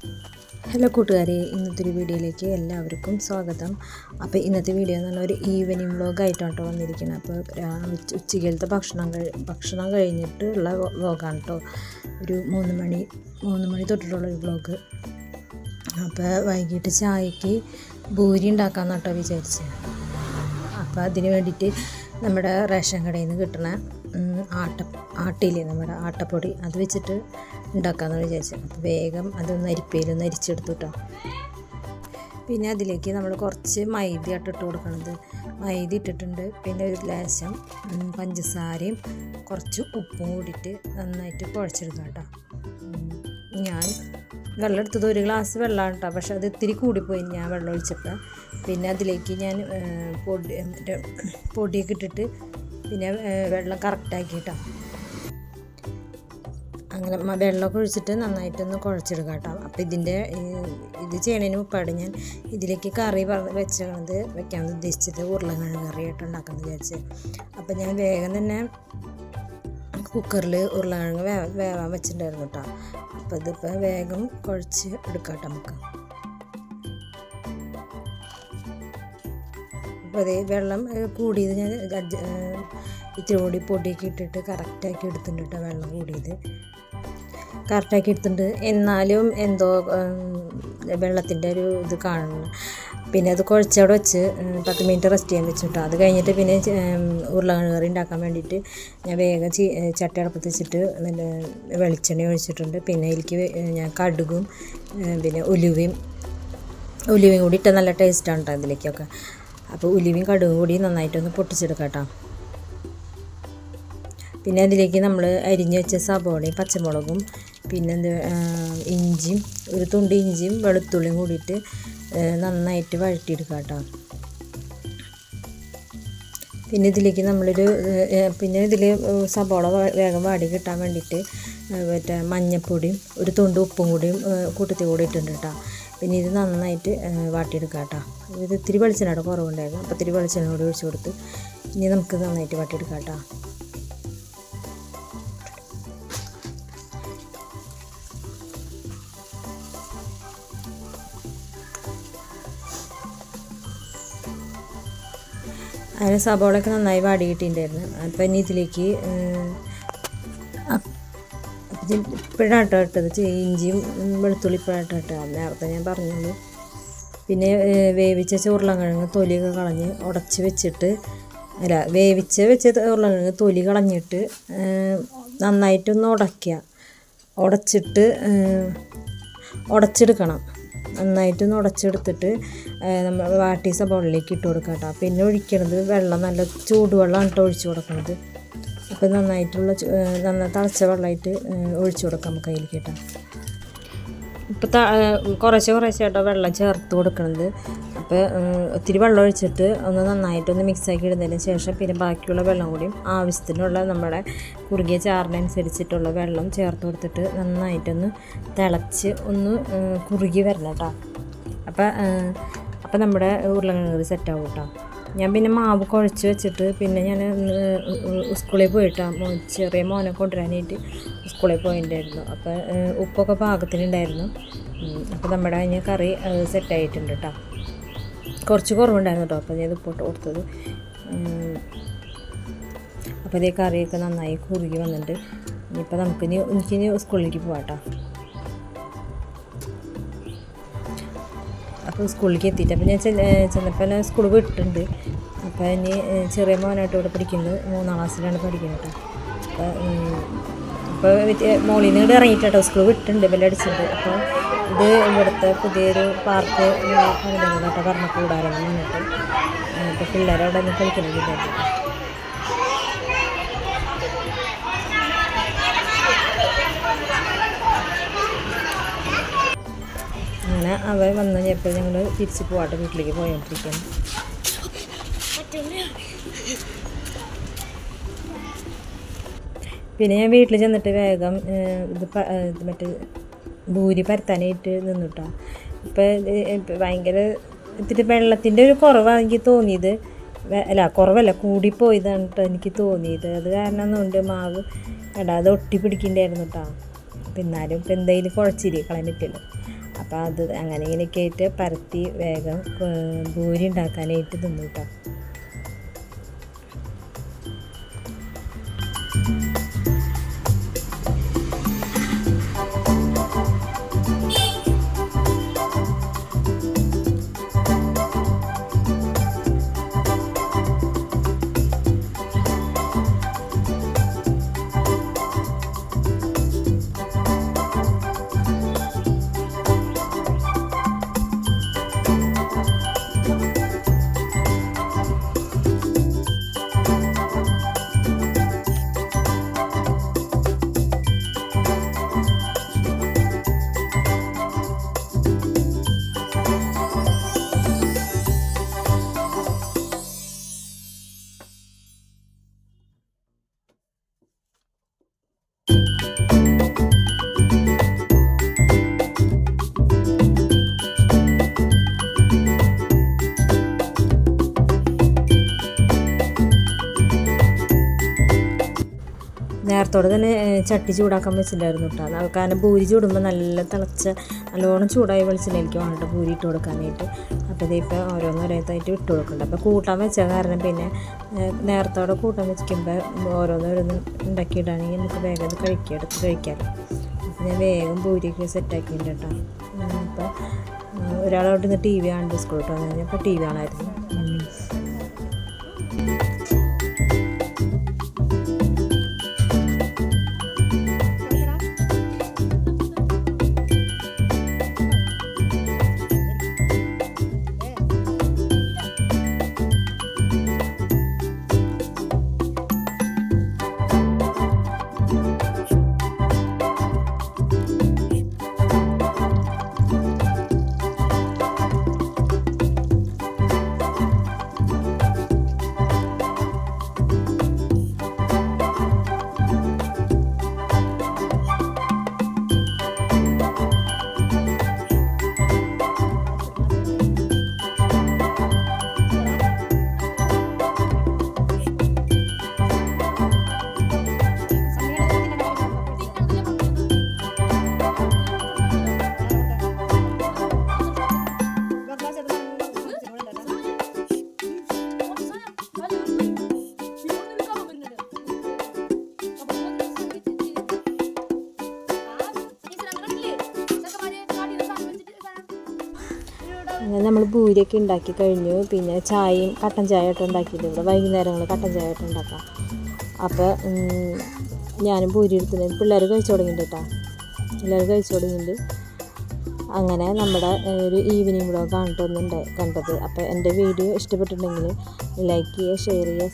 Hello കൂട്ടുകാരെ ഇന്നത്തെ ഒരു വീഡിയോയിലേക്ക് എല്ലാവർക്കും സ്വാഗതം. അപ്പോൾ ഇന്നത്തെ വീഡിയോ എന്ന് പറഞ്ഞാൽ ഒരു ഈവനിങ് വ്ളോഗായിട്ടാണ് കേട്ടോ വന്നിരിക്കുന്നത്. അപ്പോൾ ഉച്ചയ്ക്കലത്തെ ഭക്ഷണം കഴി ഭക്ഷണം കഴിഞ്ഞിട്ടുള്ള വ്ളോഗാണ് കേട്ടോ. ഒരു മൂന്ന് മണി മൂന്ന് മണി തൊട്ടിട്ടുള്ള ഒരു വ്ലോഗ്. അപ്പോൾ വൈകിട്ട് ചായക്ക് ഭൂരി ഉണ്ടാക്കാമെന്ന് കേട്ടോ വിചാരിച്ചത് അപ്പോൾ അതിന് വേണ്ടിയിട്ട് നമ്മുടെ റേഷൻ കടയിൽ നിന്ന് കിട്ടണ ആട്ട ആട്ടയില്ലേ നമ്മുടെ ആട്ടപ്പൊടി. അത് വെച്ചിട്ട് ഉണ്ടാക്കാമെന്ന് വിചാരിച്ചു അപ്പോൾ വേഗം അതൊന്ന് അരിപ്പയിലൊന്ന് അരിച്ചെടുത്തു കേട്ടോ. പിന്നെ അതിലേക്ക് നമ്മൾ കുറച്ച് മൈദ ഇട്ട് കൊടുക്കണത്. മൈദ ഇട്ടിട്ടുണ്ട്. പിന്നെ ഒരു ലേശം പഞ്ചസാരയും കുറച്ച് ഉപ്പും കൂടിയിട്ട് നന്നായിട്ട് കുഴച്ചെടുക്കാം കേട്ടോ. ഞാൻ വെള്ളം എടുത്തത് ഒരു ഗ്ലാസ് വെള്ളമാണ് കേട്ടോ. പക്ഷെ അത് ഇത്തിരി കൂടിപ്പോയി. ഞാൻ വെള്ളം ഒഴിച്ചപ്പോൾ. പിന്നെ അതിലേക്ക് ഞാൻ പൊടി പൊടിയൊക്കെ ഇട്ടിട്ട് പിന്നെ വെള്ളം വെള്ളം കറക്റ്റാക്കിയിട്ടോ അങ്ങനെ വെള്ളമൊക്കെ ഒഴിച്ചിട്ട് നന്നായിട്ടൊന്ന് കുഴച്ചെടുക്കാം കേട്ടോ. അപ്പോൾ ഇതിന്റെ ഇത് ചെയ്യണതിന് മുപ്പാട് ഞാൻ ഇതിലേക്ക് കറി വെച്ചത് വെക്കാൻ ഉദ്ദേശിച്ചത് ഉരുളക്കിഴങ്ങ് കറിയായിട്ട് ഉണ്ടാക്കാമെന്ന് വിചാരിച്ച്. അപ്പോൾ ഞാൻ വേഗം തന്നെ കുക്കറിൽ ഉരുളക്കിഴങ്ങ് വേ വേവാൻ വെച്ചിട്ടുണ്ടായിരുന്നു കേട്ടോ. അപ്പോൾ ഇതിപ്പോൾ വേഗം കുഴച്ച് എടുക്കാം കേട്ടോ നമുക്ക്. അപ്പോൾ അതേ വെള്ളം കൂടിയത് ഞാൻ ഇത്തിരി കൂടി പൊടിയൊക്കെ ഇട്ടിട്ട് കറക്റ്റാക്കി എടുത്തിട്ടുണ്ട് കേട്ടോ വെള്ളം കൂടിയത്. കറക്റ്റാക്കി എടുത്തിട്ടുണ്ട്. എന്നാലും എന്തോ വെള്ളത്തിന്റെ ഒരു ഇത് കാണുന്നു. പിന്നെ അത് കുഴച്ചവിടെ വെച്ച് പത്ത് മിനിറ്റ് റെസ്റ്റ് ചെയ്യാൻ വെച്ചു കേട്ടോ. അത് കഴിഞ്ഞിട്ട് പിന്നെ ഉരുളക്കിഴങ്ങ് കറി ഉണ്ടാക്കാൻ വേണ്ടിയിട്ട് ഞാൻ വേഗം ചീ ഏഹ്, ചട്ടി അടപ്പത്ത് വെച്ചിട്ട് നല്ല വെളിച്ചെണ്ണ ഒഴിച്ചിട്ടുണ്ട്. പിന്നെ എനിക്ക് ഞാൻ കടുകും പിന്നെ ഉലുവയും ഉലുവയും കൂടി ഇട്ട് നല്ല ടേസ്റ്റാണ് കേട്ടോ അതിലേക്കൊക്കെ അപ്പോൾ ഉലുവയും കടുകും കൂടി നന്നായിട്ടൊന്ന് പൊട്ടിച്ചെടുക്കാം പിന്നെ അതിലേക്ക് നമ്മൾ അരിഞ്ഞ് വെച്ച സബോളയും പച്ചമുളകും പിന്നെ ഇഞ്ചിയും ഒരു തുണ്ട് ഇഞ്ചിയും വെളുത്തുള്ളിയും കൂടിയിട്ട് നന്നായിട്ട് വഴറ്റിയെടുക്കുക കേട്ടോ. പിന്നെ ഇതിലേക്ക് നമ്മളൊരു പിന്നെ ഇതിൽ സബോള വേഗം വാടി കിട്ടാൻ വേണ്ടിയിട്ട് മറ്റേ മഞ്ഞൾപ്പൊടിയും ഒരു തുണ്ട് ഉപ്പും കൂടിയും കൂട്ടത്തിൽ കൂടി ഇട്ടിട്ടുണ്ട് കേട്ടോ. പിന്നെ ഇത് നന്നായിട്ട് വാട്ടിയെടുക്കുക വാട്ടിയെടുക്കാം കേട്ടോ. ഇത് ഇത്തിരി വെളിച്ചെണ്ണയുടെ കുറവുണ്ടായിരുന്നു. അപ്പോൾ ഇത്തിരി വെളിച്ചെണ്ണ കൂടി ഒഴിച്ചു കൊടുത്ത് ഇനി നമുക്ക് നന്നായിട്ട് വാട്ടിയെടുക്കാം കേട്ടോ. അതിന് സബോളയൊക്കെ നന്നായി വാടി കിട്ടിയിട്ടുണ്ടായിരുന്നു അപ്പം ഇനി ഇതിലേക്ക് ഇപ്പോഴാട്ടോ ഇട്ടത്. ഇഞ്ചിയും വെളുത്തുള്ളി ഇപ്പോഴാട്ടോ ഇട്ടത് നേരത്തെ ഞാൻ പറഞ്ഞുള്ളൂ പിന്നെ വേവിച്ച ഉരുളങ്കിഴങ്ങ് തൊലിയൊക്കെ കളഞ്ഞ് ഉടച്ച് വെച്ചിട്ട് അല്ല വേവിച്ച് വെച്ച ഉരുളക്കിഴങ്ങ് തൊലി കളഞ്ഞിട്ട് നന്നായിട്ടൊന്ന് ഉടയ്ക്കുക ഉടച്ചിട്ട് ഉടച്ചെടുക്കണം. നന്നായിട്ടൊന്ന് ഉടച്ചെടുത്തിട്ട് ഏഹ്, നമ്മൾ വാട്ടി സബോളിലേക്ക് ഇട്ട് കൊടുക്കുക കേട്ടോ. പിന്നെ ഒഴിക്കണത് വെള്ളം നല്ല ചൂടുവെള്ളമാണ് കേട്ടോ ഒഴിച്ചു കൊടുക്കണത്. അപ്പോൾ നന്നായിട്ടുള്ള നന്നായി തിളച്ച വെള്ളമായിട്ട് ഒഴിച്ചു കൊടുക്കാം നമുക്ക് അതിലേക്ക് കേട്ടോ. ഇപ്പോൾ കുറേശ്ശെ കുറേശ്ശെ വെള്ളം ചേർത്ത് കൊടുക്കുന്നത് അപ്പോൾ ഒത്തിരി വെള്ളം ഒഴിച്ചിട്ട് ഒന്ന് നന്നായിട്ടൊന്ന് മിക്സാക്കി ഇടുന്നതിന് ശേഷം പിന്നെ ബാക്കിയുള്ള വെള്ളം കൂടിയും ആവശ്യത്തിനുള്ള നമ്മുടെ കുറുകിയ ചാറിനനുസരിച്ചിട്ടുള്ള വെള്ളം ചേർത്ത് കൊടുത്തിട്ട് നന്നായിട്ടൊന്ന് തിളച്ച് ഒന്ന് കുറുകി വരണം കേട്ടോ അപ്പം അപ്പം നമ്മുടെ ഉരുളക്കിഴങ്ങ് സെറ്റാവും കേട്ടോ ഞാൻ പിന്നെ മാവ് കുഴച്ച് വെച്ചിട്ട് പിന്നെ ഞാൻ സ്കൂളിൽ പോയിട്ടാണ് ചെറിയ മോനെ കൊണ്ടുവരാനായിട്ട് സ്കൂളിൽ പോയിട്ടുണ്ടായിരുന്നു അപ്പോൾ ഉപ്പൊക്കെ പാകത്തിനുണ്ടായിരുന്നു. അപ്പോൾ നമ്മുടെ കഴിഞ്ഞ കറി സെറ്റായിട്ടുണ്ട് കേട്ടോ കുറച്ച് കുറവുണ്ടായിരുന്നു കേട്ടോ അപ്പോൾ ഞാൻ ഉപ്പോട്ട് കൊടുത്തത്. അപ്പോൾ ഇതേ കറിയൊക്കെ നന്നായി കുറുകി വന്നിട്ട് ഇനിയിപ്പോൾ നമുക്കിനി എനിക്കിനി സ്കൂളിലേക്ക് പോകാം കേട്ടോ സ്കൂളിലേക്ക് എത്തിയിട്ട്. അപ്പോൾ ഞാൻ ചെന്നപ്പോൾ സ്കൂൾ വിട്ടിട്ടുണ്ട്. അപ്പോൾ ഇനി ചെറിയ മോനായിട്ട് ഇവിടെ പഠിക്കുന്നത് മൂന്നാം ക്ലാസ്സിലാണ് പഠിക്കുന്നത് അപ്പോൾ ഇപ്പോൾ മോളിൽ നിന്ന് ഇറങ്ങിയിട്ട് കേട്ടോ സ്കൂൾ വിട്ടിട്ടുണ്ട്. ബെല്ലടിച്ചിട്ടുണ്ട് അപ്പോൾ ഇത് ഇവിടുത്തെ പുതിയൊരു പാർക്ക് കേട്ടോ പറഞ്ഞ കൂടാരം വന്നിട്ട് അപ്പോൾ പിള്ളേരവിടെ നിന്ന് കളിക്കുന്നുണ്ട് അങ്ങനെ അവർ വന്ന് കഴിഞ്ഞപ്പോൾ ഞങ്ങൾ തിരിച്ച് പോവാട്ടെ വീട്ടിലേക്ക് പോയോണ്ടിരിക്കുന്നു പിന്നെ ഞാൻ വീട്ടിൽ ചെന്നിട്ട് വേഗം ഇത് മറ്റേ ഭൂരി പരത്താനായിട്ട് നിന്നുട്ടോ. ഇപ്പം ഭയങ്കര ഇത്തിരി വെള്ളത്തിന്റെ ഒരു കുറവാണ് എനിക്ക് തോന്നിയത്. അല്ല കുറവല്ല കൂടിപ്പോയതാണ് കേട്ടോ എനിക്ക് തോന്നിയത്. അത് കാരണം കൊണ്ട് മാവ് ഇടാതെ ഒട്ടി പിടിക്കണ്ടായിരുന്നു കേട്ടോ പിന്നാലും ഇപ്പം എന്തായാലും കുഴച്ചിരി പറ്റില്ല അപ്പോൾ അത് അങ്ങനെ ഇങ്ങനെയൊക്കെ ആയിട്ട് പരത്തി വേഗം ഭൂരി ഉണ്ടാക്കാനായിട്ട് തിന്നു കേട്ടോ നേരത്തോടെ തന്നെ ചട്ടി ചൂടാക്കാൻ വെച്ചിട്ടുണ്ടായിരുന്നു കേട്ടോ. അത് കാരണം പൂരി ചൂടുമ്പോൾ നല്ല തിളച്ച നല്ലോണം ചൂടായ വെളിച്ചെണ്ണയിലേക്ക് വേണ്ടിട്ട് പൂരി ഇട്ട് കൊടുക്കാനായിട്ട്. അപ്പോൾ ഇതിപ്പോൾ ഓരോന്നോരോന്നായിട്ട് ഇട്ട് കൊടുക്കുന്നുണ്ട്. അപ്പോൾ കൂട്ടാൻ വെച്ച കാരണം പിന്നെ നേരത്തോടെ കൂട്ടാൻ വെച്ചിരിക്കുമ്പോൾ ഓരോന്നോരോന്ന് ഉണ്ടാക്കിയിട്ടാണെങ്കിൽ നമുക്ക് വേഗം കഴിക്കുക കഴിക്കാം എടുത്ത് കഴിക്കാമല്ലോ അപ്പോൾ ഞാൻ വേഗം പൂരിയൊക്കെ സെറ്റാക്കിയിട്ടുണ്ട് കേട്ടോ. അപ്പോൾ ഒരാളോട്ട് ഇന്ന് ടി വി കാണുന്നുണ്ട് സ്കൂളിൽ വന്നു കഴിഞ്ഞപ്പോൾ ടി വി കാണായിരുന്നു. നമ്മൾ പൂരിയൊക്കെ ഉണ്ടാക്കി കഴിഞ്ഞു. പിന്നെ ചായയും കട്ടൻ ചായ ഒക്കെ ഉണ്ടാക്കിയിട്ടുണ്ട്. ഇവിടെ കട്ടൻ ചായ ഒക്കെ ഉണ്ടാക്കാം അപ്പോൾ ഞാനും പൂരി എടുത്തിട്ട് പിള്ളേർ കഴിച്ചു തുടങ്ങിയിട്ടുണ്ട് കേട്ടോ പിള്ളേർ കഴിച്ചു തുടങ്ങിയിട്ടുണ്ട് അങ്ങനെ നമ്മുടെ ഒരു ഈവനിങ് വ്ളോഗ് ആണ് കേട്ടോ കണ്ടത്. അപ്പോൾ എന്റെ വീഡിയോ ഇഷ്ടപ്പെട്ടിട്ടുണ്ടെങ്കിൽ ലൈക്ക് ചെയ്യുക ഷെയർ ചെയ്യുക